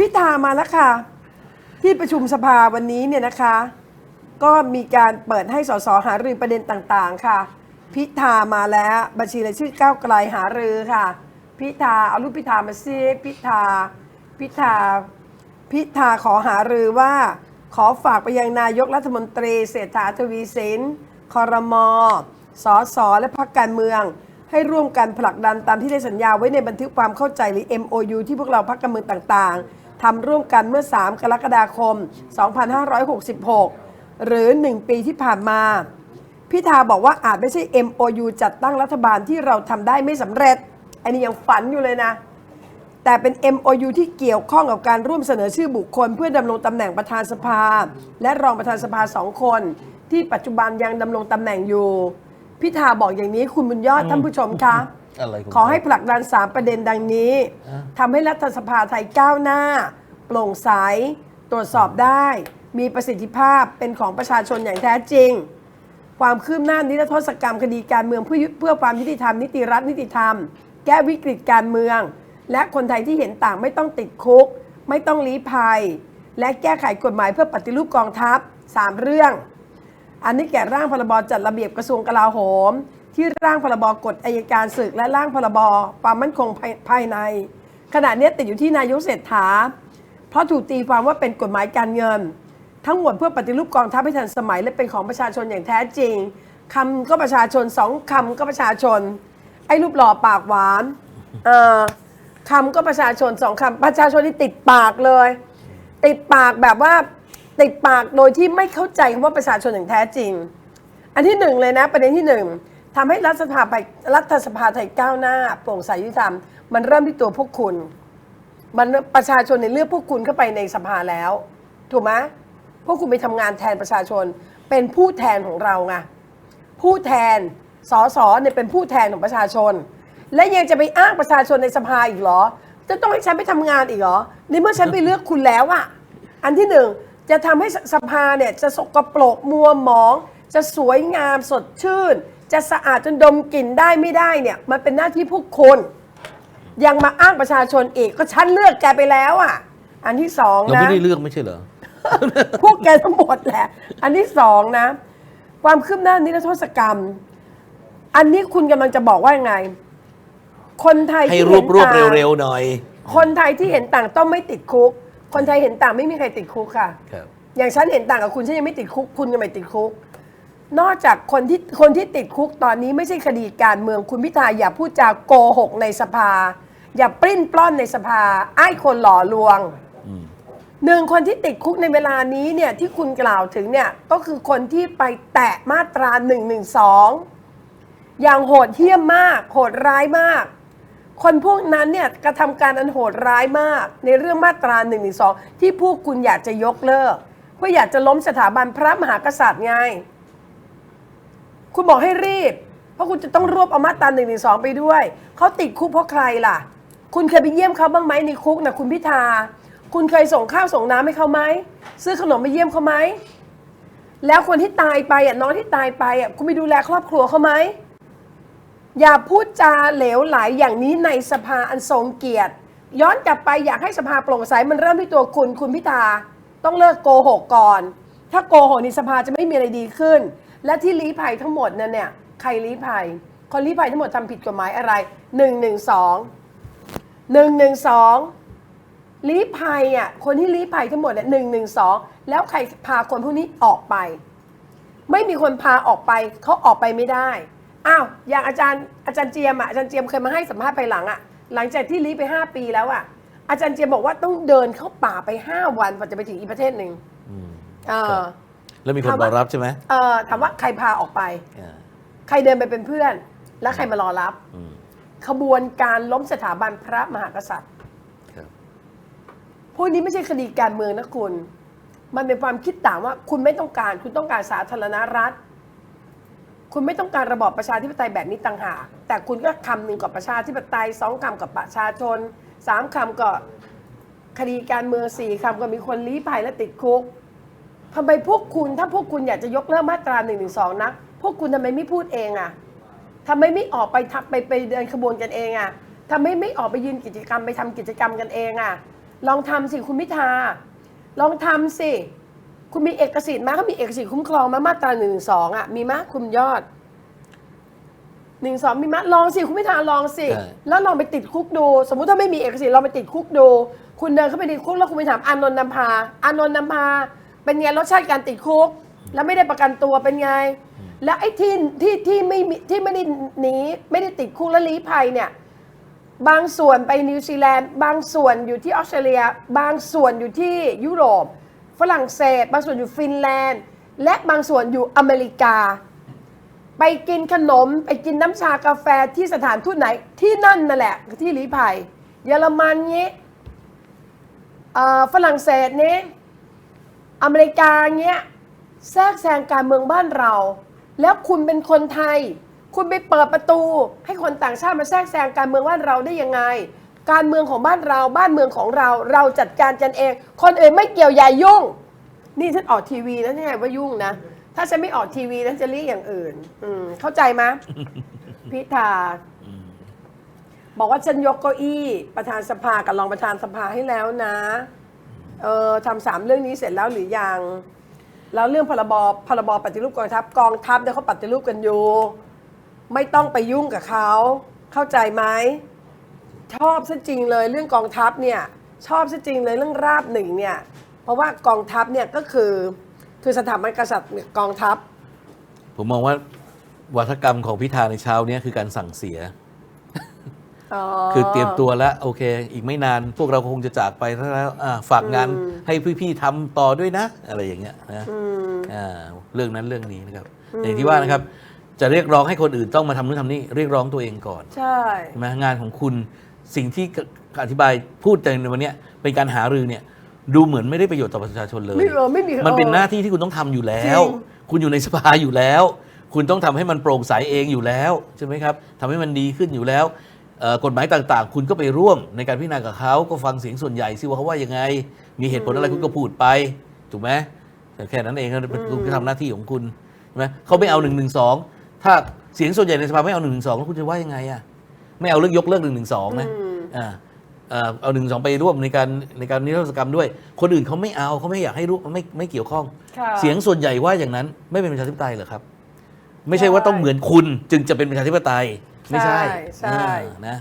พิธามาแล้วค่ะ ที่ประชุมสภาวันนี้เนี่ยนะคะ ก็มีการเปิดให้สสหารือประเด็นต่างๆ ค่ะ พิธามาแล้วบัญชีรายชื่อก้าวไกลหารือค่ะ พิธาเอารูปพิธามาซิพิธา พิธา พิธาขอหารือว่าขอฝากไปยังนายกรัฐมนตรีเศรษฐาทวีสินคอรมอสอสอและพรรคการเมือง ให้ร่วมกันผลักดันตามที่ได้สัญญาไว้ในบันทึกความเข้าใจหรือ MOU ที่พวกเราพรรคการเมืองต่างๆ ทำร่วมกันเมื่อ 3 กรกฎาคม 2566 หรือ 1 ปีที่ผ่านมา พิธาบอกว่าอาจไม่ใช่ MOU จัดตั้งรัฐบาลที่เราทำได้ไม่สำเร็จ อันนี้ยังฝันอยู่เลยนะ แต่เป็น MOU ที่เกี่ยวข้องกับการร่วมเสนอชื่อบุคคล เพื่อดำรงตำแหน่งประธานสภา และรองประธานสภาสองคน ที่ปัจจุบันยังดำรงตำแหน่งอยู่ พิธาบอกอย่างนี้คุณบุญยอดท่านผู้ชมคะ อะไรของขอให้ผลักดัน 3 ประเด็นดังนี้ทำให้รัฐสภาไทยก้าวหน้า โปร่งใส ตรวจสอบได้ มีประสิทธิภาพเป็นของประชาชนอย่างแท้จริง ความคืบหน้านิรโทษกรรมคดีการเมืองเพื่อยุเพื่อความยุติธรรมนิติรัฐนิติธรรม แก้วิกฤตการเมือง และคนไทยที่เห็นต่างไม่ต้องติดคุก ไม่ต้องลี้ภัย และแก้ไขกฎหมายเพื่อปฏิรูปกองทัพ 3 เรื่อง อันนี้แก่ร่างพรบจัดระเบียบกระทรวงกลาโหม ที่ร่างพรบกฎอายการศึกและร่างพรบความมั่นคงภายใน ขณะนี้ติดอยู่ที่นายกเศรษฐา เพราะถูกตีความว่าเป็นกฎหมายการเงิน ทั้งหมดเพื่อปฏิรูปกองทัพให้ทันสมัยและเป็นของประชาชนอย่างแท้จริงคำก็ประชาชนสองคำก็ประชาชน ไอ้รูปหล่อปากหวานเออคำก็ประชาชนสองคำประชาชนที่ติดปากเลย ติดปากแบบว่าติดปากโดยที่ไม่เข้าใจว่าประชาชนอย่างแท้จริง อันที่หนึ่งเลยนะประเด็นที่หนึ่ง ทำให้รัฐสภาไปรัฐสภาไทยก้าวหน้า โปร่งใสยุติธรรม มันเริ่มที่ตัวพวกคุณ มันประชาชนในยเลือกพวกคุณเข้าไปในสภาแล้ว ถูกไหมพวกคุณไปทำงานแทนประชาชน เป็นผู้แทนของเราไงผู้แทนสสเนี่ยเป็นผู้แทนของประชาชน และยังจะไปอ้างประชาชนในสภาอีกเหรอ จะต้องให้ฉันไปทำงานอีกเหรอในเมื่อฉันไปเลือกคุณแล้วอะอันที่หนึ่งจะทำให้สภาเนี่ยจะสกปรกมัวหมอง จะสวยงามสดชื่น จะสะอาดจนดมกลิ่นได้ไม่ได้เนี่ย มันเป็นหน้าที่พวกคุณยังมาอ้างประชาชนอีกก็ฉันเลือกแกไปแล้วอะ อันที่สองเรานะ ไม่ได้เลือกไม่ใช่เหรอ พวกแกทั้งหมดแหละ อันที่สองนะ ความคืบหน้านิรโทษกรรม อันนี้คุณกำลังจะบอกว่ายังไง คนไทยให้ที่รวบรวบห็นต่างเร็วๆหน่อยคนไทยที่เห็นต่างต้องไม่ติดคุก คนไทยเห็นต่างไม่มีใครติดคุกค่ะ ครับ อย่างฉันเห็นต่างกับคุณฉันยังไม่ติดคุก คุณยังไม่ติดคุก นอกจากคนที่คนที่ติดคุกตอนนี้ไม่ใช่คดีการเมืองคุณพิธาอย่าพูดจาโกหกในสภา อย่าปริ้นปล้อนในสภา ไอ้คนหล่อลวงหนึ่งคนที่ติดคุกในเวลานี้เนี่ยที่คุณกล่าวถึงเนี่ยก็คือคนที่ไปแตะมาตรา1นึอย่างโหดเหี้ยมมาก โหดร้ายมาก คนพวกนั้นเนี่ยกระทำการอันโหดร้ายมาก ในเรื่องมาตรา1นึที่พวกคุณอยากจะยกเลิก เพื่ออยากจะล้มสถาบันพระมหากษัตริย์ไง คุณบอกให้รีบ เพราะคุณจะต้องรวบเอามาตรา1นึไปด้วย เขาติดคุกเพราะใครล่ะ คุณเคยไปเยี่ยมเขาบ้างไหมในคุกนะคุณพิธา คุณเคยส่งข้าวส่งน้ำให้เขาไหม ซื้อขนมไปเยี่ยมเขาไหม แล้วคนที่ตายไปอะน้องที่ตายไปอะคุณไปดูแลครอบครัวเขาไหม อย่าพูดจาเหลวไหลอย่างนี้ในสภาอันทรงเกียรติ ย้อนกลับไปอยากให้สภาโปร่งใสมันเริ่มที่ตัวคุณคุณพิธาต้องเลิกโกหกก่อน ถ้าโกหกในสภาจะไม่มีอะไรดีขึ้น และที่ลี้ภัยทั้งหมดนั่นเนี่ยใครลี้ภัย คนลี้ภัยทั้งหมดทำผิดกฎหมายอะไรหนึ่งหนึ่งสองหนึ่งหนึ่งสองลี้ภัยอะคนที่ลี้ภัยทั้งหมดเนี่ยหนึ่งหนึ่งสองแล้วใครพาคนพวกนี้ออกไป ไม่มีคนพาออกไปเขาออกไปไม่ได้อ้าวอย่างอาจารย์อาจารย์เจียมอะอาจารย์เจียมเคยมาให้สัมภาษณ์ภายหลังอะหลังจากที่ลี้ไป 5 ปีแล้วอะอาจารย์เจียมบอกว่าต้องเดินเข้าป่าไป 5 วันกว่าจะไปถึงอีกประเทศหนึ่งอืมเอครัอบ แล้วมีคนถามรว่าอรับใช่ไหมเออถามว่าใครพาออกไป อ่าใครเดินไปเป็นเพื่อน และใครมารอรับ อืมขบวนการล้มสถาบันพระมหากษัตริย์ ครับพวกนี้ไม่ใช่คดีการเมืองนะคุณ มันเป็นความคิดต่างว่าคุณไม่ต้องการ คุณต้องการสาธารณรัฐ คุณไม่ต้องการระบอบประชาธิปไตยแบบนี้ต่างหาก แต่คุณก็คำหนึ่งกับประชาธิปไตยสองคำกับประชาชนสามคำก็คดีการเมืองสี่คำก็มีคนลี้ภัยและติดคุก ทำไมพวกคุณถ้าพวกคุณอยากจะยกเลิกมาตราหนึ่งหนึ่งสองนะ พวกคุณทำไมไม่พูดเองอะ่ะทำไมไม่ออกไปทักไปไปเดินขบวนกันเองอะ่ะทำไมไม่ออกไปยืนกิจกรรมไปทำกิจกรรมกันเองอะ่ะ ลองทำสิคุณพิธา ลองทำสิ คุณมีเอกสิทธิ์ไหมเขามีเอกสิทธิ์คุ้มครองมามาตราหนึ่งสองอะมีไหมคุณยอดหนึ่งสองมีไหมลองสิคุณพิธาลองสิ ใช่ แล้วลองไปติดคุกดู สมมุติถ้าไม่มีเอกสิทธิ์ลองไปติดคุกดู คุณเดินเข้าไปในคุกแล้วคุณไปถามอานนท์นำพาอานนท์นำพา เป็นไงรสชาติการติดคุก แล้วไม่ได้ประกันตัวเป็นไง แล้วไอ้ที่ที่ที่ไม่มีที่ไม่ได้หนีไม่ได้ติดคุกและลี้ภัยเนี่ย บางส่วนไปนิวซีแลนด์ บางส่วนอยู่ที่ออสเตรเลีย บางส่วนอยู่ที่ยุโรป ฝรั่งเศส บางส่วนอยู่ฟินแลนด์ และบางส่วนอยู่อเมริกา ไปกินขนมไปกินน้ำชากาแฟที่สถานทูตไหนที่นั่นนั่นแหละที่ลี้ภัย เยอรมันนี้เอ่อฝรั่งเศสนี้ อเมริกาเงี้ยแทรกแซงการเมืองบ้านเรา แล้วคุณเป็นคนไทย คุณไปเปิดประตู ให้คนต่างชาติมาแทรกแซงการเมืองบ้านเราได้ยังไง การเมืองของบ้านเราบ้านเมืองของเราเราจัดการกันเอง คนอื่นไม่เกี่ยวอย่ายุ่ง นี่ฉันออกทีวีแล้วนี่ไงว่ายุ่งนะ ถ้าฉันไม่ออกทีวีนั้นจะเรียกอย่างอื่น อืมเข้าใจไหมพิธาบอกว่าฉันยกเก้าอี้ประธานสภากับรองประธานสภาให้แล้วนะ เออทำสามเรื่องนี้เสร็จแล้วหรือยัง แล้วเรื่องพรบพรบปฏิรูปกองทัพกองทัพเนี่ยเขาปฏิรูปกันอยู่ ไม่ต้องไปยุ่งกับเขาเข้าใจไหมชอบซะจริงเลยเรื่องกองทัพเนี่ยชอบซะจริงเลยเรื่องราบหนึ่งเนี่ยเพราะว่ากองทัพเนี่ยก็คือคือสถาบันกษัตริย์กองทัพ ผมมองว่าวัฒกรรมของพิธาในเช้าเนี้คือการสั่งเสีย คือเตรียมตัวแล้วโอเค อีกไม่นานพวกเราคงจะจากไปแล้วอ่าฝากงานให้พี่ๆทำต่อด้วยนะ อะไรอย่างเงี้ยนะอ่าเรื่องนั้นเรื่องนี้นะครับอย่างที่ว่านะครับจะเรียกร้องให้คนอื่นต้องมาทำนู่นทำนี่เรียกร้องตัวเองก่อน ใช่ใช่ไหมงานของคุณสิ่งที่อธิบายพูดในวันเนี้ยเป็นการหารือเนี่ยดูเหมือนไม่ได้ประโยชน์ต่อประชาชนเลยไม่เออไม่มีมันเป็นออหน้าที่ที่คุณต้องทำอยู่แล้วจริงคุณอยู่ในสภาอยู่แล้ว คุณต้องทำให้มันโปร่งใสเองอยู่แล้วใช่ไหมครับทำให้มันดีขึ้นอยู่แล้วเอ่อ กฎหมายต่างๆ คุณก็ไปร่วมในการพิจารณากับเขาก็ฟังเสียงส่วนใหญ่สิว่าเขาว่ายังไง มีเหตุผลอะไรคุณก็พูดไป ถูกไหมแต่แค่นั้นเองนะคุณก็ทำหน้าที่ของคุณใช่ไหมเขาไม่เอาหนึ่งหนึ่งสองถ้าเสียงส่วนใหญ่ในสภาไม่เอาหนึ่งหนึ่งสองแล้วคุณจะว่ายังไงอะไม่เอาเรื่องยกเลิกหนึ่งหนึ่งสองนะอืมอ่าเอ่อเอาหนึ่งสองไปร่วมในการในการนิรโทษกรรมด้วย คนอื่นเขาไม่เอาเขาไม่อยากให้รู้ไม่ไม่เกี่ยวข้องค่ะเสียงส่วนใหญ่ว่าอย่างนั้นไม่เป็นประชาธิปไตยเหรอครับ ไม่ใช่ว่าต้องเหมือนคุณจึงจะเป็นประชาธิปไตย ไม่ใช่ใช่ใช่อ่านะ